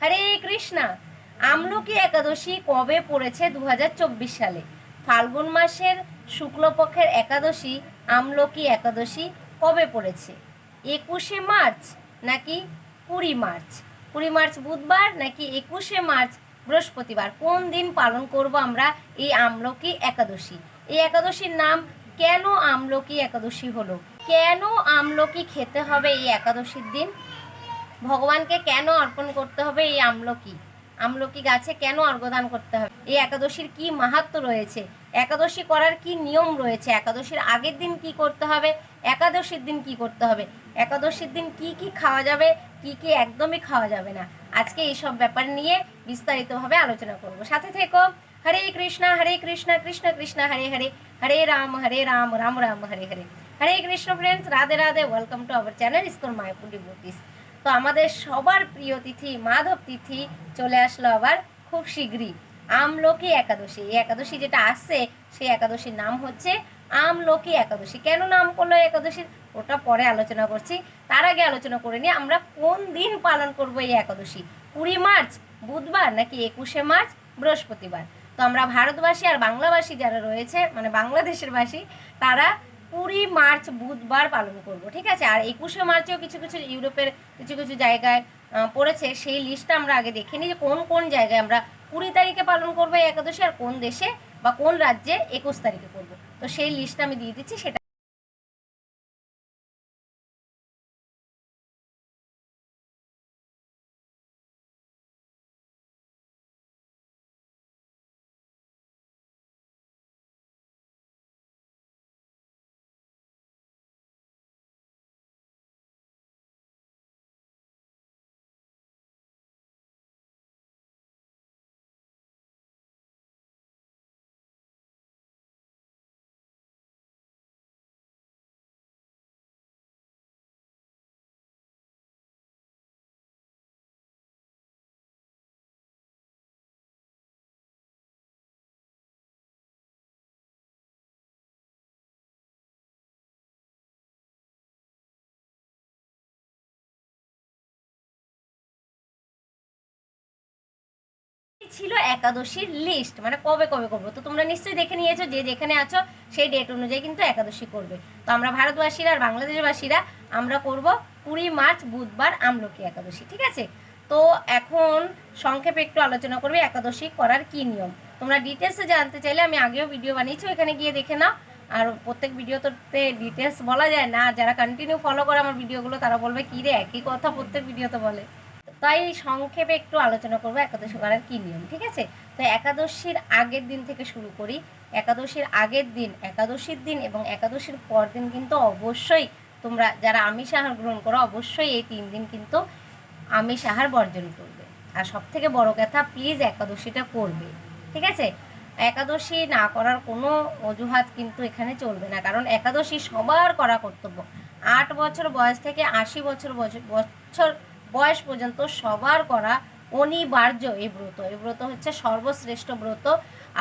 হরে কৃষ্ণা, আমলকি একাদশী কবে পড়েছে দু হাজার চব্বিশ সালে? ফাল্গুন মাসের শুক্লপক্ষের একাদশী, আমলকি একাদশী কবে পড়েছে? একুশে মার্চ নাকি কুড়ি মার্চ? কুড়ি মার্চ বুধবার নাকি একুশে মার্চ বৃহস্পতিবার? কোন দিন পালন করব আমরা এই আমলকি একাদশী? এই একাদশীর নাম কেন আমলকি একাদশী হলো? কেন আমলকি খেতে হবে এই একাদশীর দিন? ভগবানকে কেন অর্পণ করতে হবে? এই আমলকি। আমলকি গাছে কেন অর্ঘদান করতে হবে? এই একাদশীর কি মাহাত্ম রয়েছে? একাদশী করার কি নিয়ম রয়েছে? একাদশীর আগের দিন কি করতে হবে? একাদশীর দিন কি করতে হবে? একাদশীর দিন কি কি খাওয়া যাবে? কি কি একদমই খাওয়া যাবে না? আজকে এইসব ব্যাপার নিয়ে বিস্তারিতভাবে আলোচনা করব। সাথে থেকো। Hare Krishna Hare Krishna Krishna Krishna, Hare Hare. Hare Ram Hare Ram Ram Ram, Hare Hare. Hare Krishna friends Radhe Radhe. Welcome to our channel ISKCON Mayapur devotees তো আমাদের সবার প্রিয় তিথি, মাধব তিথি চলে আসলো আবার খুব শীঘ্রই। আমলকি একাদশী। এই একাদশী যেটা আসছে, সেই একাদশীর নাম হচ্ছে আমলকি একাদশী। কেন নাম করল একাদশীর ওটা পরে আলোচনা করছি। তার আগে আলোচনা করে নিই, আমরা কোন দিন পালন করব এই একাদশী? কুড়ি মার্চ, বুধবার নাকি একুশে মার্চ, বৃহস্পতিবার? তো আমরা ভারতবাসী আর বাংলাভাষী যারা রয়েছে মানে বাংলাদেশের বাসী, তারা কুড়ি মার্চ বুধবার পালন করব, ঠিক আছে? আর একুশে মার্চেও কিছু কিছু ইউরোপের কিছু কিছু জায়গায় পড়েছে। সেই লিস্টটা আমরা আগে দেখে নিই যে কোন কোন জায়গায় আমরা কুড়ি তারিখে পালন করব একাদশে আর কোন দেশে বা কোন রাজ্যে একুশ তারিখে করব। তো সেই লিস্টটা আমি দিয়ে দিচ্ছি, সেটা ছিল একাদশীর লিস্ট মানে কবে কবে করব? তো তোমরা নিশ্চয়ই দেখে নিয়েছো যে যেখানে আছো সেই ডেট অনুযায়ী কিন্তু একাদশী করবে। তো আমরা ভারতবাসীরা আর বাংলাদেশবাসীরা আমরা করব কুড়ি মার্চ, বুধবার আমলকি একাদশী, ঠিক আছে? তো এখন সংক্ষেপে একটু আলোচনা করবে একাদশী করার কি নিয়ম। তোমরা ডিটেলসে জানতে চাইলে আমি আগেও ভিডিও বানিয়েছি এখানে গিয়ে দেখে নাও। আর প্রত্যেক ভিডিওতে ডিটেলস বলা যায় না। যারা কন্টিনিউ ফলো করে আমার ভিডিওগুলো তারা বলবে কী রে একই কথা প্রত্যেক ভিডিওতে বলে। তাই সংক্ষেপে একটু আলোচনা করব একাদশী করার কী নিয়ম, ঠিক আছে? তো একাদশীর আগের দিন থেকে শুরু করি। একাদশীর আগের দিন, একাদশীর দিন এবং একাদশীর পর দিন কিন্তু অবশ্যই তোমরা যারা আমিষ আহার গ্রহণ করো, অবশ্যই এই তিন দিন কিন্তু আমিষ আহার বর্জন করবে। আর সব থেকে বড় কথা প্লিজ একাদশীটা করবে, ঠিক আছে? একাদশী না করার কোনো অজুহাত কিন্তু এখানে চলবে না, কারণ একাদশী সবার করা কর্তব্য। আট বছর বয়স থেকে আশি বছর বছর বয়স পর্যন্ত সবার করা অনিবার্য এই ব্রত। এই ব্রত হচ্ছে সর্বশ্রেষ্ঠ ব্রত।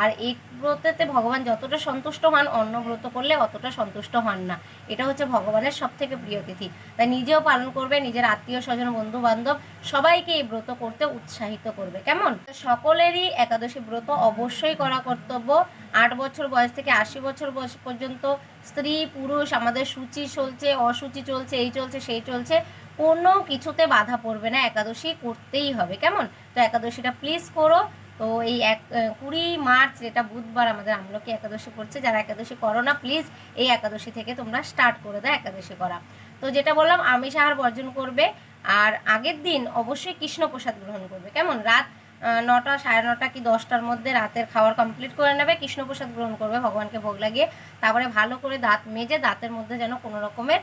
আর এই ব্রতেতে ভগবান যতটা সন্তুষ্ট হন, অন্য ব্রত করলে অতটা সন্তুষ্ট হন না। এটা হচ্ছে ভগবানের সব থেকে প্রিয় তিথি। তাই নিজেও পালন করবে, নিজের আত্মীয়, স্বজন বন্ধু বান্ধব সবাইকে এই ব্রত করতে উৎসাহিত করবে। কেমন? সকলেরই একাদশী ব্রত অবশ্যই করা কর্তব্য। আট বছর বয়স থেকে আশি বছর বয়স পর্যন্ত স্ত্রী, পুরুষ, আমাদের সূচি চলছে, অসুচি চলছে, এই চলছে, সেই চলছে। কোনো কিছুতে বাধা পড়বে না, একাদশী করতেই হবে। কেমন? তো একাদশীটা প্লিজ করো। তো এই এক কুড়ি মার্চ, যেটা বুধবার আমাদের আমলকি একাদশী করছে, যারা একাদশী করো না প্লিজ এই একাদশী থেকে তোমরা স্টার্ট করে দাও একাদশী করা। তো যেটা বললাম, আমিষ আহার বর্জন করবে, আর আগের দিন অবশ্যই কৃষ্ণ প্রসাদ গ্রহণ করবে। কেমন? রাত নটা, সাড়ে নটা কি দশটার মধ্যে রাতের খাওয়ার কমপ্লিট করে নেবে কৃষ্ণ প্রসাদ গ্রহণ করবে, ভগবানকে ভোগ লাগিয়ে, তারপরে ভালো করে দাঁত মেজে দাঁতের মধ্যে যেন কোনো রকমের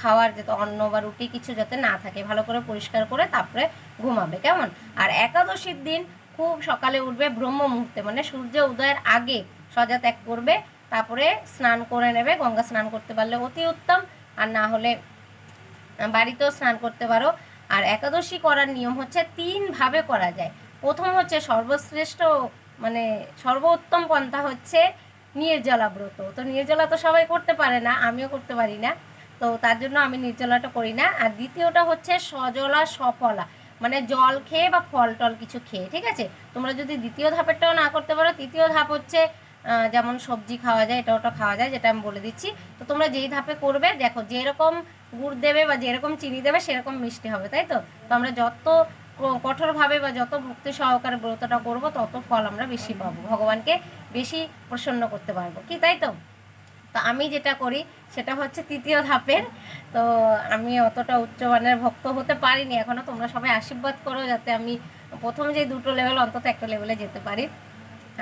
খাওয়ার যাতে অন্ন বা রুটি কিছু যাতে না থাকে, ভালো করে পরিষ্কার করে তারপরে ঘুমাবে, কেমন? আর একাদশীর দিন খুব সকালে উঠবে ব্রহ্ম মুহূর্তে মানে সূর্য উদয়ের আগে সজা ত্যাগ করবে, তারপরে স্নান করে নেবে, গঙ্গা স্নান করতে পারলে অতি উত্তম, আর না হলে বাড়িতেও স্নান করতে পারো। আর একাদশী করার নিয়ম হচ্ছে তিনভাবে করা যায়। প্রথম হচ্ছে সর্বশ্রেষ্ঠ মানে সর্বোত্তম পন্থা হচ্ছে নির্জলা ব্রত। তো নির্জলা তো সবাই করতে পারে না, আমিও করতে পারি না। তো তার জন্য আমি নির্জলাটা করি না। আর দ্বিতীয়টা হচ্ছে সজলা সফলা। মানে জল খেয়ে বা ফল টল কিছু খেয়ে, ঠিক আছে? তোমরা যদি দ্বিতীয় ধাপেরটাও না করতে পারো, তৃতীয় ধাপ হচ্ছে যেমন সবজি খাওয়া যায় এটা ওটা খাওয়া যায়, যেটা আমি বলে দিচ্ছি। তো তোমরা যেই ধাপে করবে, দেখো যেরকম গুড় দেবে বা যেরকম চিনি দেবে, সেরকম মিষ্টি হবে, তাই তো? তো আমরা যত কঠোরভাবে বা যত ভক্তি সহকারে ব্রতটা করব, তত ফল আমরা বেশি পাবো। ভগবানকে বেশি প্রসন্ন করতে পারব। কি, তাই তো? তো আমি যেটা করি, সেটা হচ্ছে তৃতীয় ধাপের। তো আমি অতটা উচ্চমানের ভক্ত হতে পারিনি, এখনও তোমরা সবাই আশীর্বাদ করো যাতে আমি প্রথম যে দুটো লেভেল অন্তত একটা লেভেলে যেতে পারি।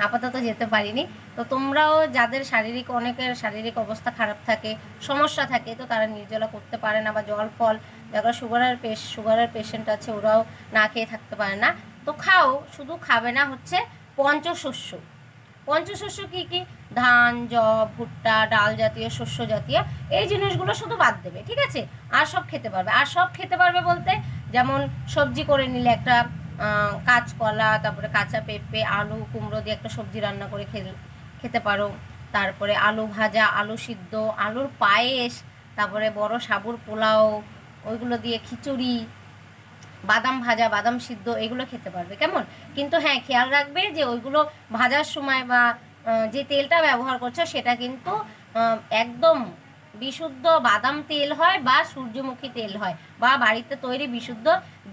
আপাতত যেতে পারিনি। তো তোমরাও যাদের শারীরিক, অনেকের শারীরিক অবস্থা খারাপ থাকে, সমস্যা থাকে, তো তারা নির্জলা করতে পারে না বা জল, ফল, যারা সুগারের পেশ সুগারের পেশেন্ট আছে, ওরাও না খেয়ে থাকতে পারে না। তো খাও, শুধু খাবে না হচ্ছে পঞ্চশস্য। পঞ্চশস্য কি কি? ধান, জব, ভুট্টা, ডাল জাতীয়, শস্য জাতীয়। এই জিনিসগুলো শুধু বাদ দেবে, ঠিক আছে? আর সব খেতে পারবে। আর সব খেতে পারবে বলতে যেমন সবজি করে নিলে একটা কাঁচকলা, তারপরে কাঁচা পেঁপে, আলু, কুমড়ো দিয়ে একটা সবজি রান্না করে খেতে পারো। তারপরে আলু ভাজা, আলু সিদ্ধ, আলুর পায়েস, তারপরে বড় সাবুর পোলাও, ওইগুলো দিয়ে খিচুড়ি বাদাম ভাজা, বাদাম সিদ্ধ এগুলো খেতে পারবে, কেমন? কিন্তু হ্যাঁ খেয়াল রাখবে যে ওইগুলো ভাজার সময় বা যে তেলটা ব্যবহার করছ সেটা কিন্তু একদম বিশুদ্ধ বাদাম তেল হয় বা সূর্যমুখী তেল হয় বা বাড়িতে তৈরি বিশুদ্ধ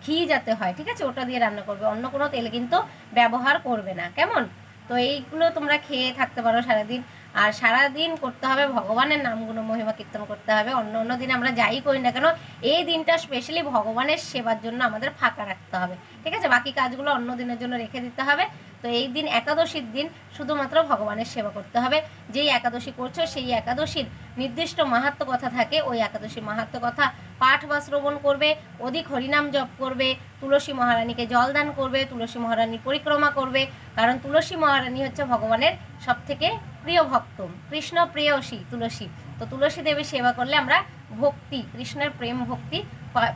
ঘি যাতে হয়, ঠিক আছে? ওটা দিয়ে রান্না করবে, অন্য কোনো তেল কিন্তু ব্যবহার করবে না, কেমন? তো এইগুলো তোমরা খেয়ে থাকতে পারো সারাদিন। আর সারাদিন করতে হবে ভগবানের নামগুলো, মহিমা কীর্তন করতে হবে, অন্য অন্য দিন আমরা যাই করি না কেন, এই দিনটা স্পেশালি ভগবানের সেবার জন্য আমাদের ফাঁকা রাখতে হবে। ঠিক আছে? বাকি কাজগুলো অন্য দিনের জন্য রেখে দিতে হবে। তো এই দিন একাদশীর দিন শুধুমাত্র ভগবানের সেবা করতে হবে। যেই একাদশী করছ, সেই একাদশীর নির্দিষ্ট মাহাত্ম কথা থাকে, ওই একাদশীর মাহাত্ম কথা পাঠ বা শ্রবণ করবে, অধিক হরিনাম জপ করবে, তুলসী মহারানীকে জলদান করবে, তুলসী মহারানীর পরিক্রমা করবে। কারণ তুলসী মহারানী হচ্ছে ভগবানের সব থেকে প্রিয় ভক্ত, কৃষ্ণ প্রিয়সী, তুলসী। তো তুলসী দেবীর সেবা করলে আমরা ভক্তি, কৃষ্ণের প্রেম ভক্তি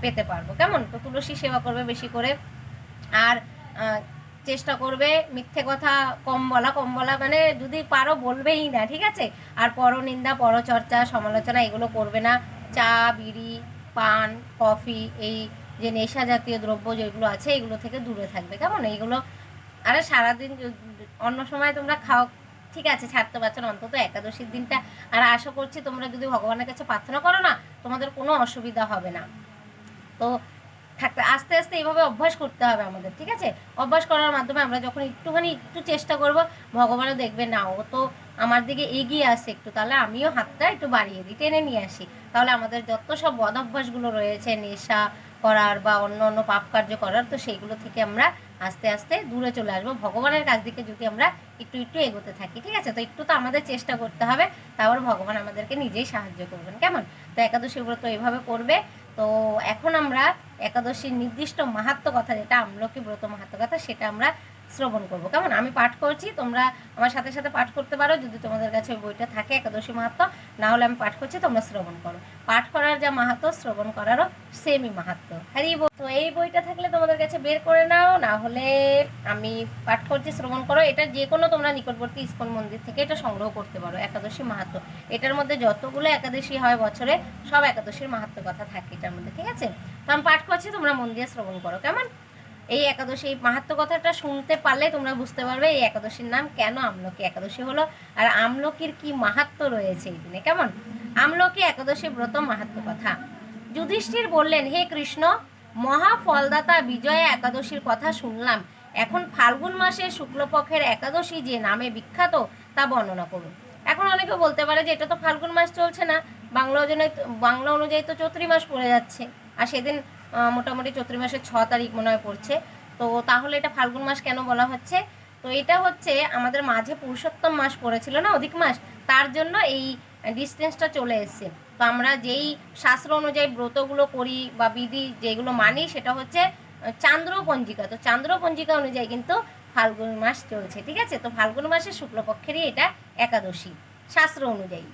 পেতে পারব। কেমন? তো তুলসী সেবা করবে বেশি করে। আর চেষ্টা করবে মিথ্যে কথা কম বলা। কম বলা মানে যদি পারো বলবেই না, ঠিক আছে? আর পরনিন্দা, পরচর্চা, সমালোচনা এগুলো করবে না। চা, বিড়ি, পান, কফি, এই যে নেশা জাতীয় দ্রব্য যেগুলো আছে, এগুলো থেকে দূরে থাকবে। কেমন? এইগুলো আরে সারাদিন অন্য সময় তোমরা খাও ঠিক আছে, ছাড়তে পারছ না। অন্তত একাদশীর দিনটা। আর আশা করছি তোমরা যদি ভগবানের কাছে প্রার্থনা করো না, তোমাদের কোনো অসুবিধা হবে না। তো থাকতে, আস্তে আস্তে এইভাবে অভ্যাস করতে হবে আমাদের, ঠিক আছে? অভ্যাস করার মাধ্যমে আমরা যখন একটুখানি একটু চেষ্টা করব, ভগবানও দেখবে না, ও তো আমার দিকে এগিয়ে আসে একটু, তাহলে আমিও হাতটা একটু বাড়িয়ে দিই, টেনে নিয়ে আসি। তাহলে আমাদের যত সব বদ অভ্যাসগুলো রয়েছে, নেশা করার বা অন্য অন্য পাপ কার্য করার, তো সেইগুলো থেকে আমরা আস্তে আস্তে দূরে চলে আসব। ভগবানের কাছ দিকে যদি আমরা একটু একটু এগোতে থাকি, ঠিক আছে? তো একটু তো আমাদের চেষ্টা করতে হবে তারপর ভগবান আমাদেরকে নিজেই সাহায্য করবেন। কেমন? তো একাদশী ব্রত এইভাবে করবে। তো এখন আমরা একাদশীর নির্দিষ্ট মাহাত্ম কথা, যেটা আমলকি ব্রত মাহাত্ম কথা, সেটা আমরা শ্রবণ করব। কেমন? আমি পাঠ করছি, তোমরা আমার সাথে সাথে পাঠ করতে পারো। যদি তোমাদের কাছে ওই বইটা থাকে, একাদশী মাহাত্ম না হলে আমি পাঠ করছি, তোমরা শ্রবণ করো। পাঠ করার যা মাহাত্ম, শ্রবণ করারও সেমই মাহাত্ম। হ্যাঁ এই তো এই বইটা থাকলে তোমাদের কাছে বের করে নাও, না হলে আমি পাঠ করছি, শ্রবণ করো। এটা যে কোনো তোমরা নিকটবর্তী ইস্কন মন্দির থেকে এটা সংগ্রহ করতে পারো, একাদশী মাহাত্ম। এটার মধ্যে যতগুলো একাদশী হয় বছরে, সব একাদশীর মাহাত্ম কথা থাকে এটার মধ্যে, ঠিক আছে? তো আমি পাঠ করছি, তোমরা মন দিয়ে শ্রবণ করো। কেমন? এই একাদশী, এই মাহাত্ম কথাটা শুনতে পারলে তোমরা বুঝতে পারবে এই একাদশীর নাম কেন আমলকি? একাদশী হলো, আর আমলকির কি মাহাত্ম রয়েছে এই দিনে? কেমন? আমলকি একাদশী ব্রত মাহাত্ম কথা। যুধিষ্ঠির বললেন, হে কৃষ্ণ মহা ফলদাতা বিজয়া একাদশীর কথা শুনলাম। এখন ফাল্গুন মাসের শুক্লপক্ষের একাদশী যে নামে বিখ্যাত, তা বর্ণনা করুন। এখন অনেকে বলতে পারে যে, এটা তো ফাল্গুন মাস চলছে না। বাংলা বাংলা অনুযায়ী তো চৈত্রি মাস পড়ে যাচ্ছে। আর সেদিন মোটামুটি চৈত্রি মাসের ছ তারিখ মনে হয় পড়ছে। তো তাহলে এটা ফাল্গুন মাস কেন বলা হচ্ছে? তো এটা হচ্ছে আমাদের মাঝে পুরুষোত্তম মাস পড়েছিল না অধিক মাস? তার জন্য এই ডিস্টেন্সটা চলে এসছে। তো আমরা যেই শাস্ত্র অনুযায়ী ব্রতগুলো করি বা বিধি যেগুলো মানি, সেটা হচ্ছে চান্দ্র পঞ্জিকা তো চান্দ্র পঞ্জিকা অনুযায়ী কিন্তু ফাল্গুন মাস চলছে, ঠিক আছে? তো ফাল্গুন মাসের শুক্লপক্ষেরই এটা একাদশী, শাস্ত্র অনুযায়ী।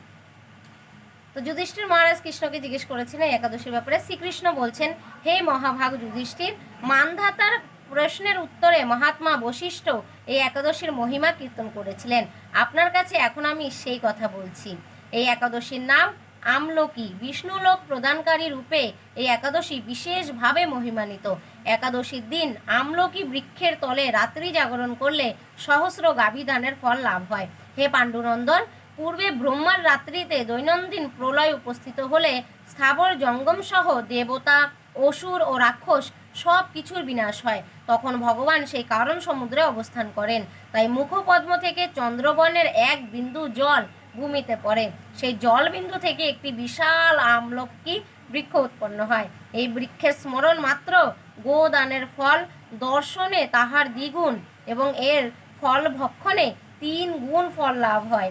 তো যুধিষ্ঠির মহারাজ কৃষ্ণকে জিজ্ঞেস করেছিলেন একাদশীর ব্যাপারে, শ্রীকৃষ্ণ বলছেন, হে মহাভাগ যুধিষ্ঠির, মানধাতার প্রশ্নের উত্তরে মহাত্মা বশিষ্ঠ এই একাদশীর মহিমা কীর্তন করেছিলেন। আপনার কাছে এখন আমি সেই কথা বলছি। এই একাদশীর নাম আমলকি। বিষ্ণুলোক প্রদানকারী রূপে এই একাদশী বিশেষভাবে মহিমান্বিত। একাদশীর দিন আমলকি বৃক্ষের তলে রাত্রি জাগরণ করলে সহস্র গাভিদানের ফল লাভ হয়। হে পাণ্ডুনন্দন পূর্বে ব্রহ্মার রাত্রিতে দৈনন্দিন প্রলয় উপস্থিত হলে স্থাবর জঙ্গম সহ দেবতা, অসুর ও রাক্ষস সব কিছুর বিনাশ হয়। তখন ভগবান সেই কারণ সমুদ্রে অবস্থান করেন। তাই মুখপদ্ম থেকে চন্দ্রবনের এক বিন্দু জল ভূমিতে পড়ে। সেই জল বিন্দু থেকে একটি বিশাল আমলকি বৃক্ষ উৎপন্ন হয়। এই বৃক্ষের স্মরণ মাত্র গোদানের ফল দর্শনে তাহার দ্বিগুণ এবং এর ফল ভক্ষণে তিন গুণ ফল লাভ হয়।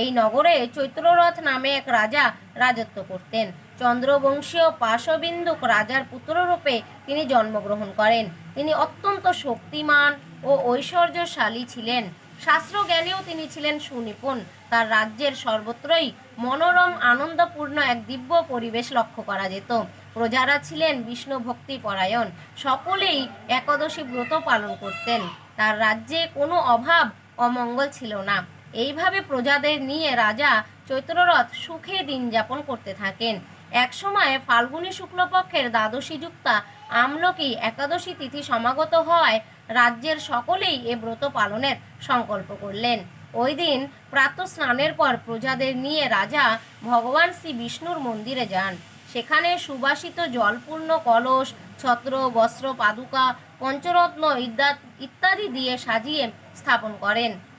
এই নগরে চৈত্ররথ নামে এক রাজা রাজত্ব করতেন। চন্দ্রবংশীয় পাশবিন্দুক রাজার পুত্ররূপে তিনি জন্মগ্রহণ করেন। তিনি অত্যন্ত শক্তিমান ও ঐশ্বর্যশালী ছিলেন। শাস্ত্র জ্ঞানেও তিনি ছিলেন সুনিপুণ। তার রাজ্যের সর্বত্রই মনোরম, আনন্দপূর্ণ এক দিব্য পরিবেশ লক্ষ্য করা যেত। প্রজারা ছিলেন বিষ্ণু ভক্তি পরায়ণ। সকলেই একাদশী ব্রত পালন করতেন। তার রাজ্যে কোনো অভাব অমঙ্গল ছিল না। এইভাবে প্রজাদের নিয়ে রাজা চৈত্ররথ সুখে দিন যাপন করতে থাকেন। একসময় ফাল্গুনী শুক্লপক্ষের দ্বাদশী যুক্তা আমলকি একাদশী তিথি সমাগত হওয়ায় রাজ্যের সকলেই এ ব্রত পালনের সংকল্প করলেন। ওই দিন প্রাতঃ স্নানের পর প্রজাদের নিয়ে রাজা ভগবান শ্রী বিষ্ণুর মন্দিরে যান। সেখানে সুবাসিত জলপূর্ণ কলস, ছত্র, বস্ত্র, পাদুকা, পঞ্চরত্ন ইত্যা- ইত্যাদি দিয়ে সাজিয়ে স্থাপন করেন।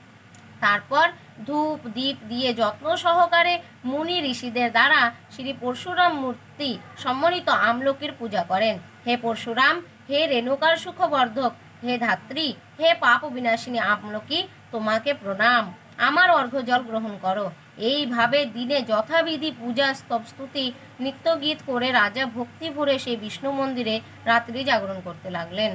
তারপর ধূপ দ্বীপ দিয়ে যত্ন সহকারে মুনি ঋষিদের দ্বারা শ্রী পরশুরাম মূর্তি সম্মানিত আমলকির পূজা করেন। হে পরশুরাম, হে রেণুকার সুখবর্ধক, হে ধাত্রী, হে পাপ বিনাশিনী আমলকি, তোমাকে প্রণাম। আমার অর্ঘ্যজল গ্রহণ করো। এইভাবে দিনে যথাবিধি পূজা স্তব স্তুতি নিত্য গীত করে রাজা ভক্তি ভরে সেই বিষ্ণু মন্দিরে রাত্রি জাগরণ করতে লাগলেন।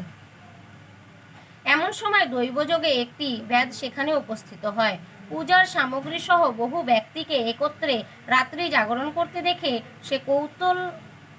এমন সময় দৈবযোগে একটি ব্যাধ সেখানে উপস্থিত হয়। পূজার সামগ্রী সহ বহু ব্যক্তিকে একত্রে রাত্রি জাগরণ করতে দেখে সে কৌতূল,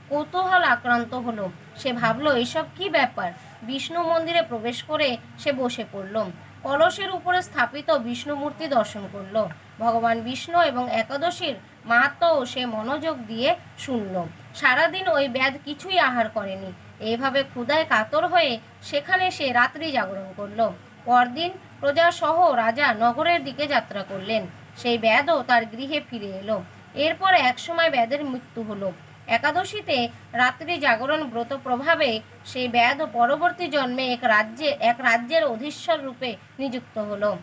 কৌতূহল আক্রান্ত হলো। সে ভাবলো, এসব কি ব্যাপার? বিষ্ণু মন্দিরে প্রবেশ করে সে বসে পড়ল। কলসের উপরে স্থাপিত বিষ্ণু মূর্তি দর্শন করল। ভগবান বিষ্ণু এবং একাদশীর মাহাত্ম্যও সে মনোযোগ দিয়ে শুনল। সারাদিন ওই ব্যাধ কিছুই আহার করেনি। এইভাবে ক্ষুধায় কাতর হয়ে সেখানে সে রাত্রি জাগরণ করল। পরদিন প্রজা সহ রাজা নগরের দিকে যাত্রা করলেন। সেই ব্যাধও তার গৃহে ফিরে এলো। এরপর একসময় ব্যাধের মৃত্যু হলো। একাদশীতে রাত্রি জাগরণ ব্রত প্রভাবে সেই ব্যাধ পরবর্তী জন্মে এক রাজ্যে, এক রাজ্যের অধীশ্বর রূপে নিযুক্ত হলো।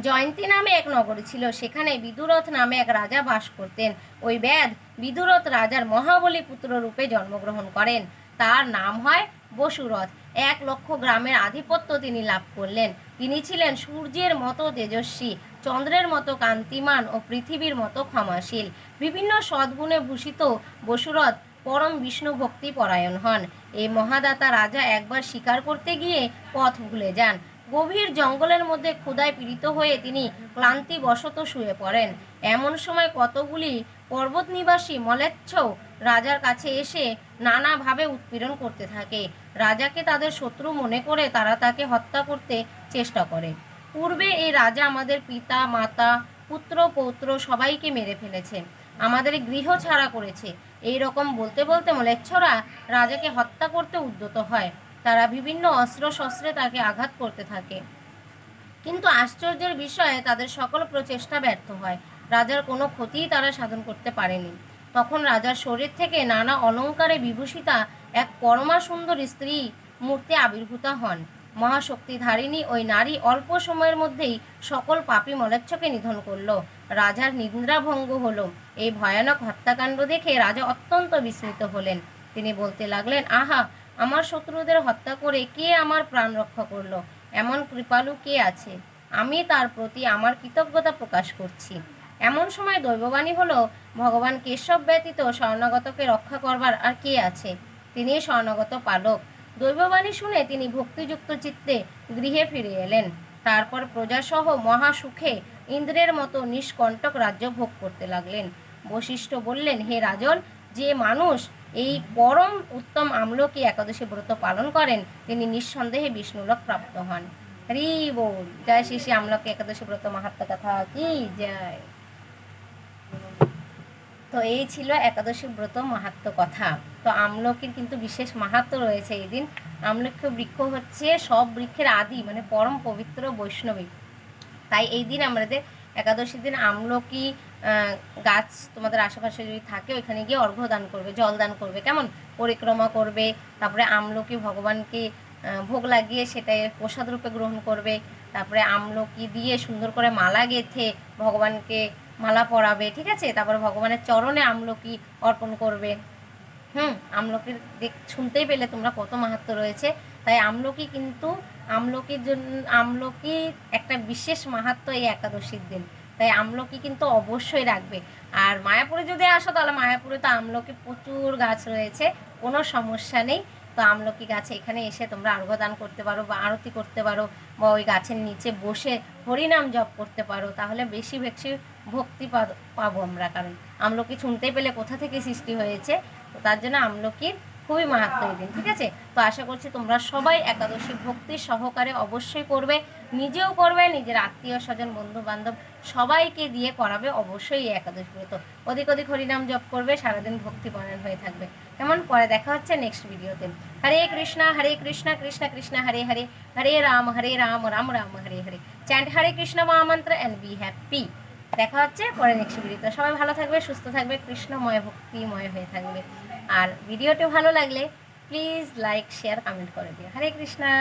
জয়ন্তী নামে এক নগরী ছিল। সেখানে বিদুরথ নামে এক রাজা বাস করতেন। ওই ব্যাধ বিদুরথ রাজার মহাবলী পুত্র রূপে জন্মগ্রহণ করেন। তার নাম হয় বসুরথ। এক লক্ষ গ্রামের আধিপত্য তিনি লাভ করলেন। তিনি ছিলেন সূর্যের মতো তেজস্বী, চন্দ্রের মতো কান্তিমান ও পৃথিবীর মতো ক্ষমাশীল। বিভিন্ন সদ্গুণে ভূষিত বসুরথ পরম বিষ্ণু ভক্তি পরায়ণ হন। এই মহাদাতা রাজা একবার শিকার করতে গিয়ে পথ ভুলে যান। গভীর জঙ্গলের মধ্যে ক্ষুদায় পীড়িত হয়ে তিনি ক্লান্তি বশত শুয়ে পড়েন। এমন সময় কতগুলি পর্বত নিবাসী মলেচ্ছ রাজার কাছে এসে নানাভাবে উৎপীড়ন করতে থাকে। রাজাকে তাদের শত্রু মনে করে তারা তাকে হত্যা করতে চেষ্টা করে। পূর্বে এই রাজা আমাদের পিতা, মাতা, পুত্র, পৌত্র সবাইকে মেরে ফেলেছে। আমাদের গৃহ ছাড়া করেছে। এই রকম বলতে বলতে মলেচ্ছরা রাজাকে হত্যা করতে উদ্যত হয়। তারা বিভিন্ন অস্ত্র শস্ত্রে তাকে আঘাত করতে থাকে। কিন্তু আশ্চর্যের বিষয়ে তাদের সকল প্রচেষ্টা ব্যর্থ হয়। রাজার কোনো ক্ষতিই তারা সাধন করতে পারেনি। তখন রাজার শরীর থেকে নানা অলঙ্কারে বিভূষিতা এক পরমা সুন্দর স্ত্রী মূর্তি আবির্ভূতা হন। মহাশক্তিধারিণী ওই নারী অল্প সময়ের মধ্যেই সকল পাপী মলেচ্ছকে নিধন করল। রাজার নিদ্রাভঙ্গ হল। এই ভয়ানক হত্যাকাণ্ড দেখে রাজা অত্যন্ত বিস্মিত হলেন। তিনি বলতে লাগলেন, আহা আমার শত্রুদের হত্যা করে কে আমার প্রাণ রক্ষা করল? এমন কৃপালু কে আছে? আমি তার প্রতি আমার কৃতজ্ঞতা প্রকাশ করছি। এমন সময় দৈববাণী হলো, ভগবান কেশব ব্যতীত স্বর্ণাগতকে রক্ষা করবার আর কে আছে? তিনি স্বর্ণাগত পালক। দৈববাণী শুনে তিনি ভক্তিযুক্ত চিত্তে গৃহে ফিরে এলেন। তারপর প্রজাসহ মহা সুখে ইন্দ্রের মতো নিষ্কণ্টক রাজ্য ভোগ করতে লাগলেন। বশিষ্ঠ বললেন, হে রাজন, যে মানুষ এই পরম উত্তম আমলকি একাদশী ব্রত পালন করেন, তিনি নিঃসন্দেহে বিষ্ণুলোক প্রাপ্ত হন। হরি বল। জয় শ্রী শ্রী আমলকি একাদশী ব্রত মাহাত্ম কথা। কি জয়। তো এই ছিল একাদশী ব্রত মাহাত্ম কথা। তো আমলকির কিন্তু বিশেষ মাহাত্ম রয়েছে এই দিন। আমলকি বৃক্ষ হচ্ছে সব বৃক্ষের আদি মানে পরম পবিত্র বৈষ্ণবী। তাই এই দিন আমাদের একাদশী দিন আমলকি গাছ তোমাদের আশেপাশে যদি থাকে, ওইখানে গিয়ে অর্ঘ্য দান করবে জল দান করবে। কেমন? পরিক্রমা করবে, তারপরে আমলকি ভগবানকে ভোগ লাগিয়ে সেটাই প্রসাদ রূপে গ্রহণ করবে। তারপরে আমলকি দিয়ে সুন্দর করে মালা গেঁথে ভগবানকে মালা পরাবে, ঠিক আছে? তারপরে ভগবানের চরণে আমলকি অর্পণ করবে। হুম আমলকির দেখ, শুনতেই পেলে তোমরা কত মাহাত্ম রয়েছে। তাই আমলকি কিন্তু, আমলকির জন্য আমলকি একটা বিশেষ মাহাত্ম এই একাদশীর দিন। তাই আমলকি কিন্তু অবশ্যই রাখবে। আর মায়াপুরে যদি আসো, তাহলে মায়াপুরে তো আমলকি প্রচুর গাছ রয়েছে, কোনো সমস্যা নেই। তো আমলকি গাছে এখানে এসে তোমরা আর্ঘ্য দান করতে পারো বা আরতি করতে পারো বা ওই গাছের নিচে বসে হরিনাম জপ করতে পারো, তাহলে বেশি বেশি ভক্তি পাবো আমরা। কারণ আমলকি শুনতেই পেলে কোথা থেকে সৃষ্টি হয়েছে? তো তার জন্য আমলকির খুবই মাহাত্ম দিন, ঠিক আছে? তো আশা করছি তোমরা সবাই একাদশী ভক্তি সহকারে অবশ্যই করবে, নিজেও করবে, নিজের আত্মীয় স্বজন বন্ধু বান্ধব সবাইকে দিয়ে করাবে অবশ্যই এই একাদশী ব্রত অধিক অধিক হরিনাম জপ করবে, সারাদিন ভক্তি পরায়ণ হয়ে থাকবে। কেমন? পরে দেখা হচ্ছে নেক্সট ভিডিওতে হরে কৃষ্ণা হরে কৃষ্ণা, কৃষ্ণ কৃষ্ণ, হরে হরে হরে রাম হরে রাম রাম রাম, হরে হরে। চ্যান্ট হরে কৃষ্ণ মহামন্ত্র অ্যান্ড বি হ্যাপি দেখা হচ্ছে পরে নেক্সট ভিডিওতে সবাই ভালো থাকবে, সুস্থ থাকবে, কৃষ্ণময়, ভক্তিময় হয়ে থাকবে। আর ভিডিওটি ভালো লাগলে প্লিজ লাইক শেয়ার কমেন্ট করে দিও। হরে কৃষ্ণা।